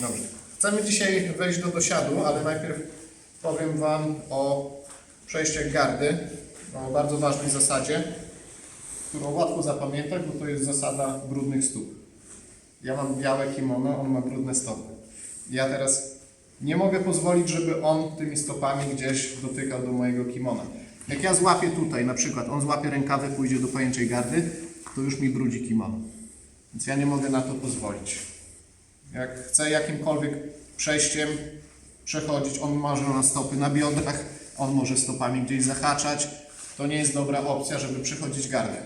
Dobrze. Chcemy dzisiaj wejść do dosiadu, ale najpierw powiem Wam o przejściach gardy, o bardzo ważnej zasadzie, którą łatwo zapamiętać, bo to jest zasada brudnych stóp. Ja mam białe kimono, on ma brudne stopy. Ja teraz nie mogę pozwolić, żeby on tymi stopami gdzieś dotykał do mojego kimona. Jak ja złapię tutaj, na przykład on złapie rękawę, pójdzie do pajęczej gardy, to już mi brudzi kimono. Więc ja nie mogę na to pozwolić. Jak chce jakimkolwiek przejściem przechodzić, on może na stopy na biodrach, on może stopami gdzieś zahaczać. To nie jest dobra opcja, żeby przechodzić gardę.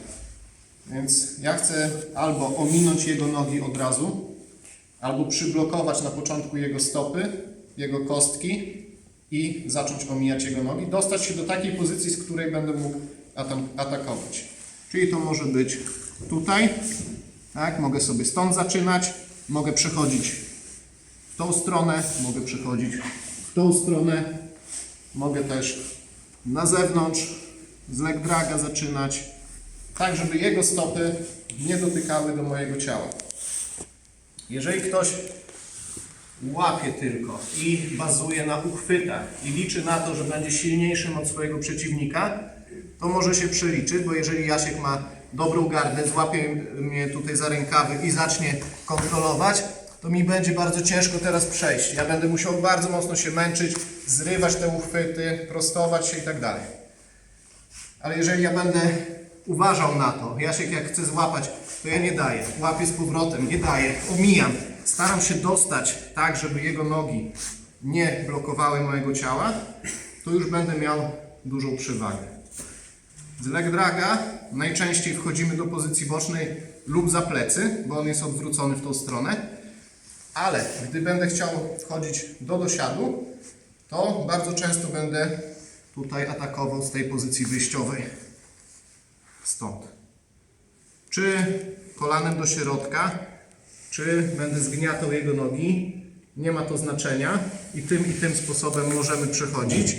Więc ja chcę albo ominąć jego nogi od razu, albo przyblokować na początku jego stopy, jego kostki i zacząć omijać jego nogi, dostać się do takiej pozycji, z której będę mógł atakować. Czyli to może być tutaj, tak? Mogę sobie stąd zaczynać, mogę przechodzić w tą stronę, mogę przechodzić w tą stronę, mogę też na zewnątrz z leg draga zaczynać, tak żeby jego stopy nie dotykały do mojego ciała. Jeżeli ktoś łapie tylko i bazuje na uchwytach i liczy na to, że będzie silniejszym od swojego przeciwnika, to może się przeliczyć, bo jeżeli Jasiek ma dobrą gardę, złapie mnie tutaj za rękawy i zacznie kontrolować, to mi będzie bardzo ciężko teraz przejść. Ja będę musiał bardzo mocno się męczyć, zrywać te uchwyty, prostować się i tak dalej. Ale jeżeli ja będę uważał na to, Jasiek jak chce złapać, to ja nie daję. Łapię z powrotem, nie daję, omijam. Staram się dostać tak, żeby jego nogi nie blokowały mojego ciała, to już będę miał dużą przewagę. Z leg draga najczęściej wchodzimy do pozycji bocznej lub za plecy, bo on jest odwrócony w tą stronę. Ale gdy będę chciał wchodzić do dosiadu, to bardzo często będę tutaj atakował z tej pozycji wyjściowej. Stąd. Czy kolanem do środka, czy będę zgniatał jego nogi, nie ma to znaczenia i tym i tym sposobem możemy przechodzić.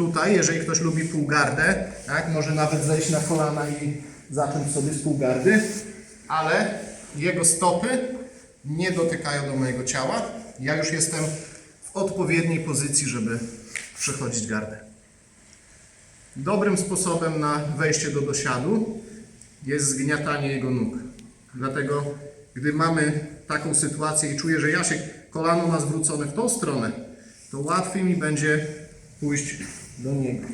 Tutaj, jeżeli ktoś lubi półgardę, tak, może nawet zejść na kolana i zacząć sobie z półgardy, ale jego stopy nie dotykają do mojego ciała. Ja już jestem w odpowiedniej pozycji, żeby przechodzić gardę. Dobrym sposobem na wejście do dosiadu jest zgniatanie jego nóg. Dlatego, gdy mamy taką sytuację i czuję, że Jasiek kolano ma zwrócone w tą stronę, to łatwiej mi będzie pójść do niego.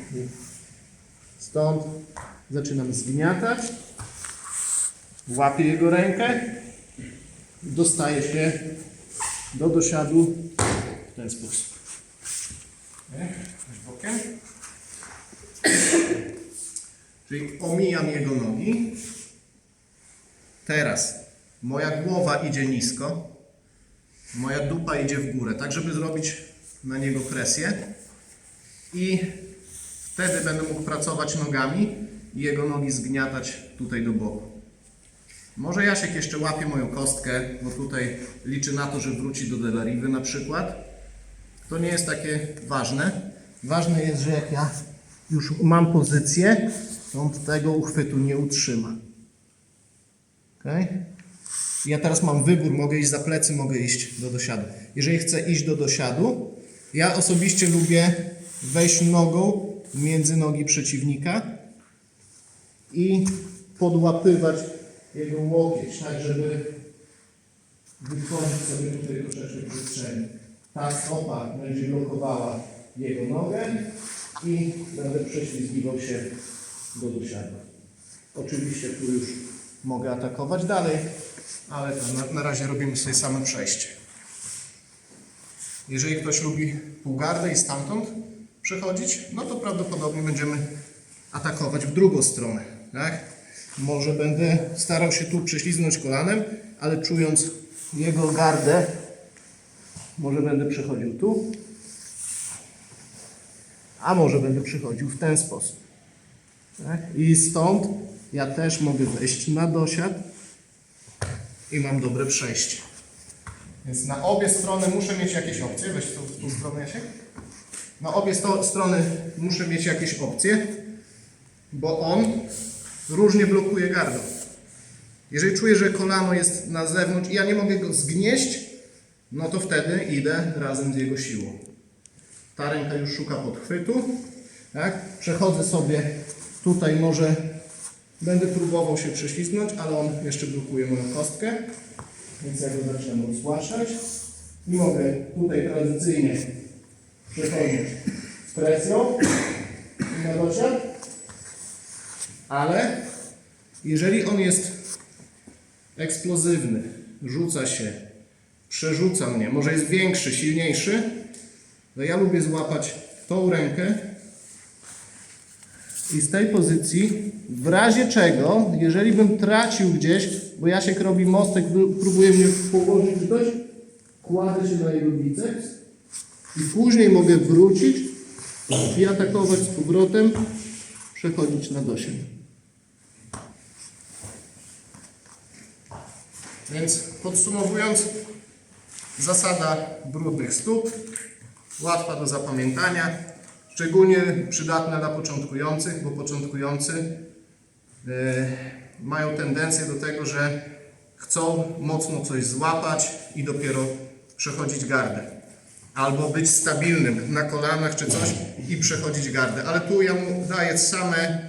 Stąd zaczynam zgniatać, łapię jego rękę, dostaję się do dosiadu w ten sposób. Bokiem. Czyli omijam jego nogi. Teraz moja głowa idzie nisko, moja dupa idzie w górę, tak żeby zrobić na niego presję. I wtedy będę mógł pracować nogami i jego nogi zgniatać tutaj do boku. Może Jasiek jeszcze łapie moją kostkę, bo tutaj liczy na to, że wróci do delariwy na przykład. To nie jest takie ważne. Ważne jest, że jak ja już mam pozycję, to on tego uchwytu nie utrzyma. Okay? Ja teraz mam wybór, mogę iść za plecy, mogę iść do dosiadu. Jeżeli chcę iść do dosiadu, ja osobiście lubię wejść nogą między nogi przeciwnika i podłapywać jego łokieć, tak żeby wytworzyć sobie tutaj troszeczkę przestrzeni. Ta stopa będzie blokowała jego nogę i będę prześlizgiwał się do dosiadu. Oczywiście tu już mogę atakować dalej, ale na, na razie robimy sobie same przejście. Jeżeli ktoś lubi półgardę i stamtąd przechodzić, no to prawdopodobnie będziemy atakować w drugą stronę. Tak? Może będę starał się tu prześlizgnąć kolanem, ale czując jego gardę, może będę przechodził tu, a może będę przychodził w ten sposób. Tak? I stąd ja też mogę wejść na dosiad i mam dobre przejście. Więc na obie strony muszę mieć jakieś opcje. Weź tu, w tą stronę, Jasiek. Na obie sto, strony muszę mieć jakieś opcje, bo on różnie blokuje gardło. Jeżeli czuję, że kolano jest na zewnątrz i ja nie mogę go zgnieść, no to wtedy idę razem z jego siłą. Ta ręka już szuka podchwytu. Tak? Przechodzę sobie tutaj może będę próbował się prześlizgnąć, ale on jeszcze blokuje moją kostkę. Więc ja go zaczynam rozgłaszać. I mogę tutaj tradycyjnie przechodzić z presją? Na dosiad. Ale jeżeli on jest eksplozywny, rzuca się, przerzuca mnie, może jest większy, silniejszy, to ja lubię złapać tą rękę i z tej pozycji, w razie czego, jeżeli bym tracił gdzieś, bo Jasiek robi mostek, pró- próbuje mnie położyć ktoś, kładę się na jego biceps i później mogę wrócić i atakować z powrotem, przechodzić na dosięg. Więc podsumowując, zasada brudnych stóp, łatwa do zapamiętania, szczególnie przydatna dla początkujących, bo początkujący e, mają tendencję do tego, że chcą mocno coś złapać i dopiero przechodzić gardę. Albo być stabilnym na kolanach czy coś i przechodzić gardę. Ale tu ja mu daję same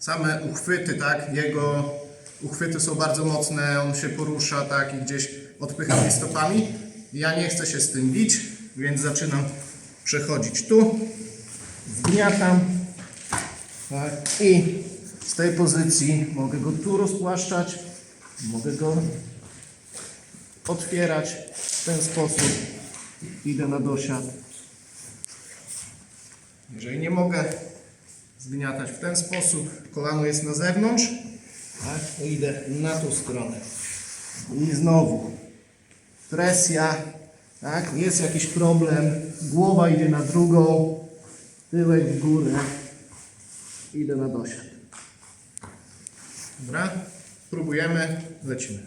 same uchwyty, tak, jego uchwyty są bardzo mocne, on się porusza, tak, i gdzieś odpycha mnie stopami. Ja nie chcę się z tym bić, więc zaczynam przechodzić tu, zgniatam, tak, i z tej pozycji mogę go tu rozpłaszczać, mogę go otwierać w ten sposób, idę na dosiad. Jeżeli nie mogę zgniatać w ten sposób. Kolano jest na zewnątrz, tak? To idę na tą stronę. I znowu presja, tak? Jest jakiś problem, głowa idzie na drugą, tyłek w górę, idę na dosiad. Dobra? Próbujemy, lecimy.